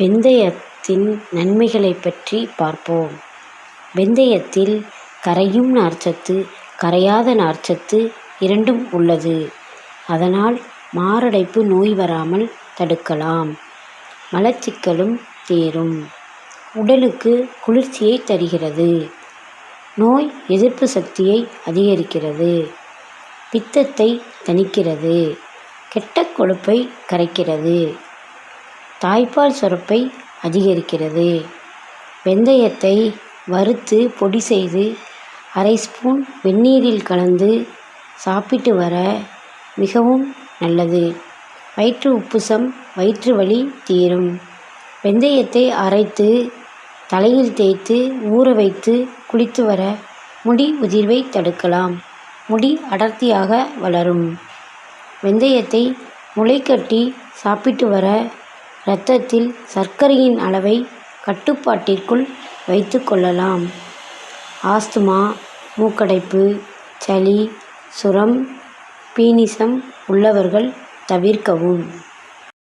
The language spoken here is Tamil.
வெந்தயத்தின் நன்மைகளைப் பற்றி பார்ப்போம். வெந்தயத்தில் கரையும் நார்ச்சத்து கரையாத நார்ச்சத்து இரண்டும் உள்ளது. அதனால் மாரடைப்பு நோய் வராமல் தடுக்கலாம். மலச்சிக்கலும் தீரும். உடலுக்கு குளிர்ச்சியைத் தருகிறது. நோய் எதிர்ப்பு சக்தியை அதிகரிக்கிறது. பித்தத்தை தணிக்கிறது. கெட்ட கொழுப்பை கரைக்கிறது. தாய்ப்பால் சுரப்பை அதிகரிக்கிறது. வெந்தயத்தை வறுத்து பொடி செய்து அரை ஸ்பூன் வெந்நீரில் கலந்து சாப்பிட்டு வர மிகவும் நல்லது. வயிற்று உப்புசம் வயிற்று வலி தீரும். வெந்தயத்தை அரைத்து தலையில் தேய்த்து ஊற வைத்து குளித்து வர முடி உதிர்வைத் தடுக்கலாம். முடி அடர்த்தியாக வளரும். வெந்தயத்தை முளைக்கட்டி சாப்பிட்டு வர ரத்தத்தில் சர்க்கரையின் அளவை கட்டுப்பாட்டிற்குள் வைத்துக் கொள்ளலாம். ஆஸ்துமா மூக்கடைப்பு சளி சுரம் பீனிசம் உள்ளவர்கள் தவிர்க்கவும்.